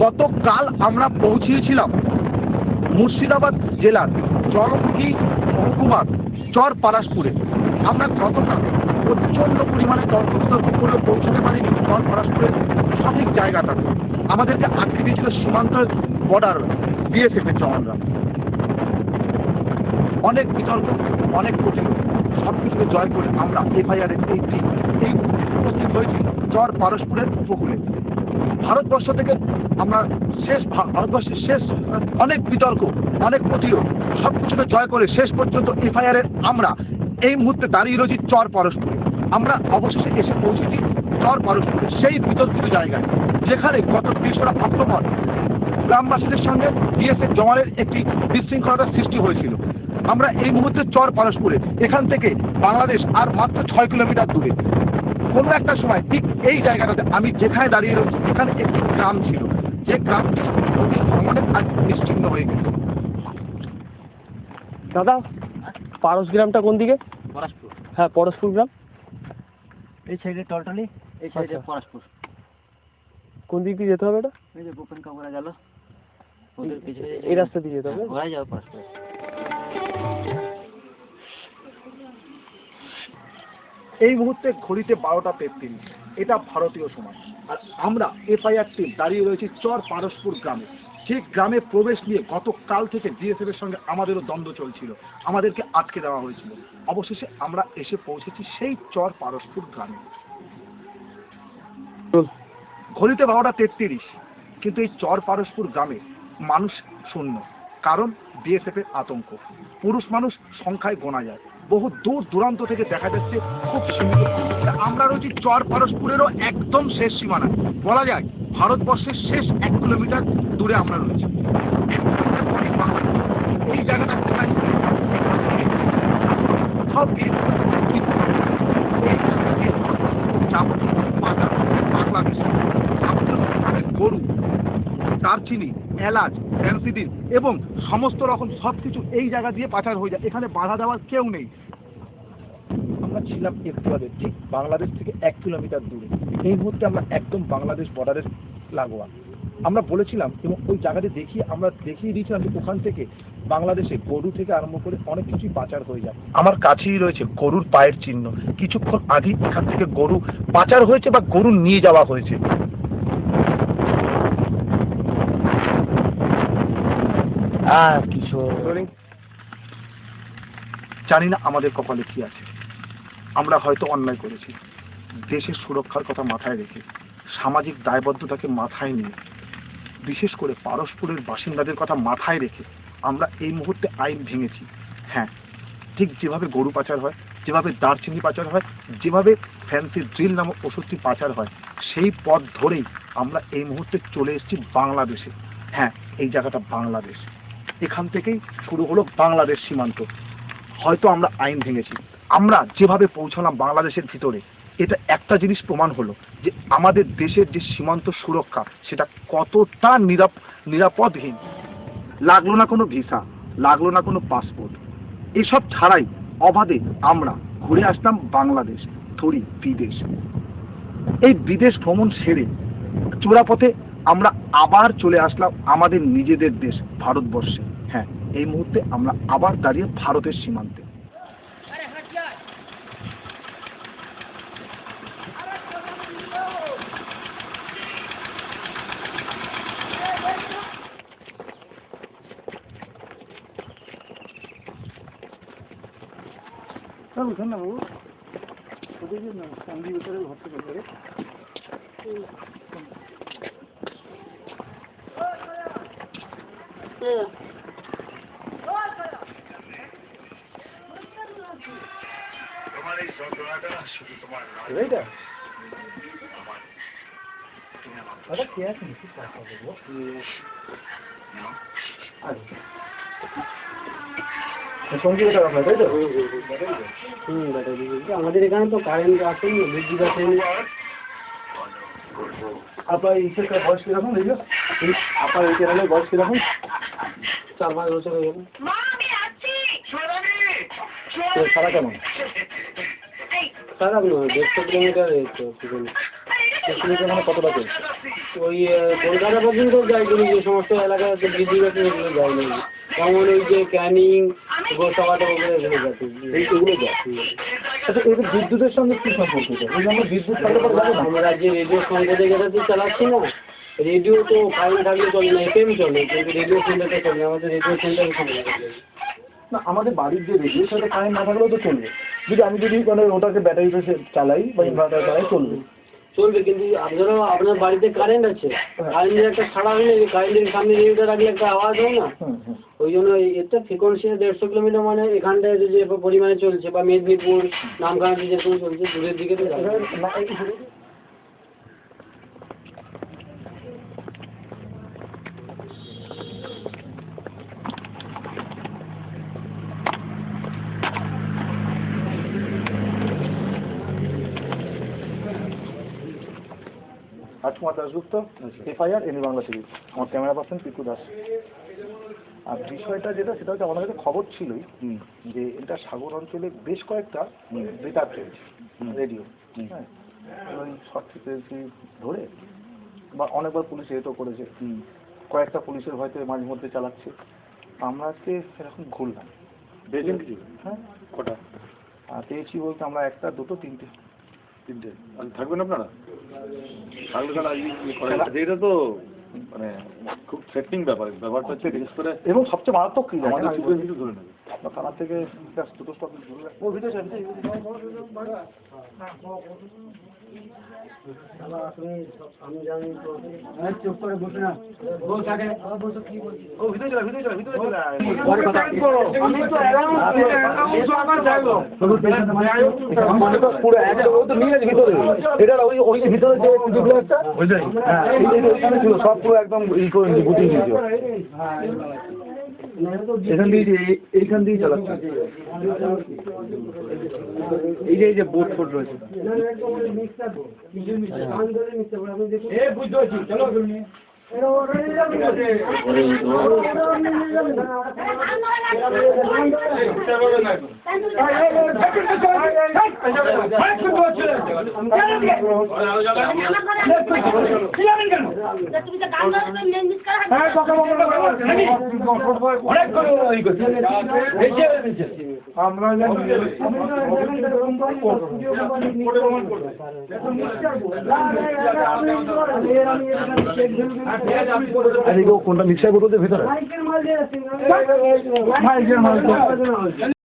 গতকাল আমরা পৌঁছিয়েছিলাম মুর্শিদাবাদ জেলার চরমুখী মহকুমার চর পারাসপুরে আমরা গতকাল প্রচণ্ড পরিমাণে সতর্ক করে পৌঁছাতে পারিনি চর পারাসপুরের সঠিক জায়গাটা। আমাদেরকে আটকে দিয়েছিল সীমান্ত বর্ডার বিএসএফ এর জওয়ানরা। অনেক বিতর্ক, অনেক কঠিন। সব কিছুকে জয় করে আমরা এফআইআর এই টিম এই উপস্থিত হয়েছি চর পারস্পরের উপকূলে। ভারতবর্ষ থেকে আমরা শেষ ভারতবর্ষের শেষ, অনেক বিতর্ক, অনেক প্রতিরোধ সব কিছুকে জয় করে শেষ পর্যন্ত এফআইআর এর আমরা এই মুহূর্তে দাঁড়িয়ে রয়েছি চর পারস্পরে। আমরা অবশেষে এসে পৌঁছেছি চর পারস্পরে, সেই বিতর্কিত জায়গায়, যেখানে গত তেসরা অক্টোবর গ্রামবাসীদের সঙ্গে বিএসএফ জওয়ানের একটি বিশৃঙ্খলতার সৃষ্টি হয়েছিল। আমরা এই মুহূর্তে চর পারস্পরে এখান থেকে বাংলাদেশ আর মাত্র ছয় কিলোমিটার দূরে। কোনো একটা সময় ঠিক এই জায়গাটাতে আমি যেখানে দাঁড়িয়ে রয়েছি এখানে একটি গ্রাম ছিল। যে গ্রামটি নদী ভ্রমণে আজ নিশ্চিন্ন হয়ে গেছে। দাদা পারস গ্রামটা কোন দিকে? পরশপুর। হ্যাঁ পরশপুর গ্রাম। এই সাইডে টলটলি এই সাইডে আচ্ছা। পরশপুর। কোন দিক দিয়ে যেতে হবে এটা? এই যে গোপন কাপড়া গেল। ওদের পিছনে এই রাস্তা দিয়ে যেতে হবে। ঘোরা যাবে পরশপুর। এই মুহূর্তে ঘড়িতে বারোটা তেত্রিশ। এটা ভারতীয় সময়। আর আমরা এফআইআর টিম দাঁড়িয়ে রয়েছি চর পারস্পুর গ্রামে। যে গ্রামে প্রবেশ নিয়ে গতকাল থেকে বিএসএফ এর সঙ্গে আমাদেরও দ্বন্দ্ব চলছিল। আমাদেরকে আটকে দেওয়া হয়েছিল। অবশেষে আমরা এসে পৌঁছেছি সেই চর পারস্পুর গ্রামে। ঘড়িতে বারোটা তেত্রিশ। কিন্তু এই চর পারস্পুর গ্রামে মানুষ শূন্য। কারণ বিএসএফ এর আতঙ্ক। পুরুষ মানুষ সংখ্যায় গোনা যায়। বহু দূর দূরান্ত থেকে দেখা যাচ্ছে খুব তা আমরা রয়েছি চর পারস্পুরেরও একদম শেষ সীমানা। বলা যায় ভারতবর্ষের শেষ এক কিলোমিটার দূরে আমরা রয়েছি। এই জায়গাটা সব গরু, দারচিনি, এলাচ ফ্যান্সিডিন এবং সমস্ত রকম সব কিছু এই জায়গা দিয়ে পাচার হয়ে যায়। এখানে বাধা দেওয়ার কেউ নেই। আমরা ছিলাম একটু আগে ঠিক বাংলাদেশ থেকে এক কিলোমিটার দূরে। এই মুহূর্তে আমরা একদম বাংলাদেশ বর্ডারের লাগোয়া। আমরা বলেছিলাম এবং ওই জায়গাতে দেখিয়ে আমরা দেখিয়ে দিয়েছিলাম যে ওখান থেকে বাংলাদেশে গরু থেকে আরম্ভ করে অনেক কিছুই পাচার হয়ে যায়। আমার কাছেই রয়েছে গরুর পায়ের চিহ্ন। কিছুক্ষণ আগেই এখান থেকে গরু পাচার হয়েছে বা গরু নিয়ে যাওয়া হয়েছে। আর কিশোর জানি না আমাদের কপালে কি আছে। আমরা হয়তো অন্যায় করেছি। দেশের সুরক্ষার কথা মাথায় রেখে সামাজিক দায়বদ্ধতাকে মাথায় নিয়ে বিশেষ করে পারস্পরের বাসিন্দাদের কথা মাথায় রেখে আমরা এই মুহূর্তে আইন ভেঙেছি। হ্যাঁ ঠিক যেভাবে গরু পাচার হয় যেভাবে দারচিনি পাচার হয় যেভাবে ফ্যান্সি ড্রিল নামক ওষুধটি পাচার হয় সেই পথ ধরেই আমরা এই মুহূর্তে চলে এসেছি বাংলাদেশে। হ্যাঁ এই জায়গাটা বাংলাদেশ। এখান থেকেই শুরু হলো বাংলাদেশ সীমান্ত। হয়তো আমরা আইন ভেঙেছি। আমরা যেভাবে পৌঁছালাম বাংলাদেশের ভিতরে, এটা একটা জিনিস প্রমাণ হলো যে আমাদের দেশের যে সীমান্ত সুরক্ষা, সেটা কতটা নিরাপ, নিরাপদহীন। লাগল না কোনো ভিসা, লাগল না কোনো পাসপোর্ট। এসব ছাড়াই অবাধে আমরা ঘুরে আসতাম বাংলাদেশ থরি বিদেশ। এই বিদেশ ভ্রমণ সেরে চোরাপথে আমরা আবার চলে আসলাম আমাদের নিজেদের দেশ, ভারতবর্ষে। হ্যাঁ এই মুহূর্তে আমরা আবার দাঁড়িয়ে ভারতের সীমান্তে। আমাদের এখানে তো কারেন্ট আসেনি বিদ্যুৎ আসেনি আপনার ইসের বয়স কীরকম আপনার চ্যানেলের বয়স কীরকম? চার পাঁচ বছর হয়ে গেল সারা কেমন? খারাপ নয় দেড়শো কিলোমিটার মানে কতটা চলছে ওই কলকাতা পর্যন্ত যে সমস্ত এলাকায় ওগুলো না যেমন ওই যে ক্যানিং গোসাবাটা ওগুলো এগুলো এগুলো আচ্ছা এদের বিদ্যুতের সঙ্গে কি সম্পর্ক? এই আমরা বিদ্যুৎ? আমরা যে রেডিও সংকেতে যেটাতে চালাচ্ছি না। রেডিও তো কারেন্ট থাকলে চলে না এফএম চলে কিন্তু রেডিও সেন্টারটা চলে না। আমাদের রেডিও সেন্টারে সমস্যা না আমাদের বাড়ির যে রেডিও সেটা কারেন্ট না থাকলেও তো চলবে। যদি আমি যদি মানে ওটাকে ব্যাটারিতে সে- চালাই বা ইনভার্টার চালাই চলবে। চলবে কিন্তু আপনারও আপনার বাড়িতে কারেন্ট আছে। কারেন্টের একটা ছাড়া হয় না যে কারেন্টের সামনে রেডিওটা রাখলে একটা আওয়াজ হয় না? ওই জন্য এর তো ফ্রিকোয়েন্সি দেড়শো কিলোমিটার মানে এখানটায় যে পরিমাণে চলছে বা মেদিনীপুর নামখানাতে যেরকম চলছে দূরের দিকে তো যাবে না। এবার না, এই শুধু- Rajkumar Dasgupta FIR any Bangla series আমার ক্যামেরা পার্সন পিকু দাস। আর বিষয়টা যেটা সেটা হচ্ছে আমাদের কাছে খবর ছিলই যে এটা সাগর অঞ্চলে বেশ কয়েকটা বেতার চলছে রেডিও হ্যাঁ। শর্ট ফ্রিকোয়েন্সি ধরে বা অনেকবার পুলিশ এটো করেছে। কয়েকটা পুলিশের হয়তো মাঝে মধ্যে চালাচ্ছে। আমরা আজকে এরকম ঘুরলাম। হ্যাঁ। কটা? আর পেয়েছি বলতে আমরা একটা দুটো তিনটে। তিনটে। আর থাকবেন আপনারা? থাকলে তাহলে আজকে ইয়ে। এটা তো মানে খুব থ্রেটনিং ব্যাপার। ব্যাপারটা হচ্ছে বিশেষ করে এবং সবচেয়ে মারাত্মক কি আমাদের কিছু ধরে নেবে আপনার থানা থেকে দুটো stop ধরে ও। আমি জানি চুপ করে বসে না বল থাকে ও ভিতরে চলে ভিতরে চলে ভিতরে চলে আমি তো মানে তো পুরো ও তো নিয়ে গেছে ভিতরে এটা ওই ওই যে ভিতরে যে যেগুলো একটা হ্যাঁ সব পুরো একদম ই করে গুটিয়ে নিয়েছে এখান দিয়ে যে, এইখান দিয়ে চালাচ্ছে। এই যে এই যে বোট ফোট রয়েছে। বুঝতে পারছি। চলো। তুমি তুমি কোনটা মিক্সার বোতলের ভেতরে।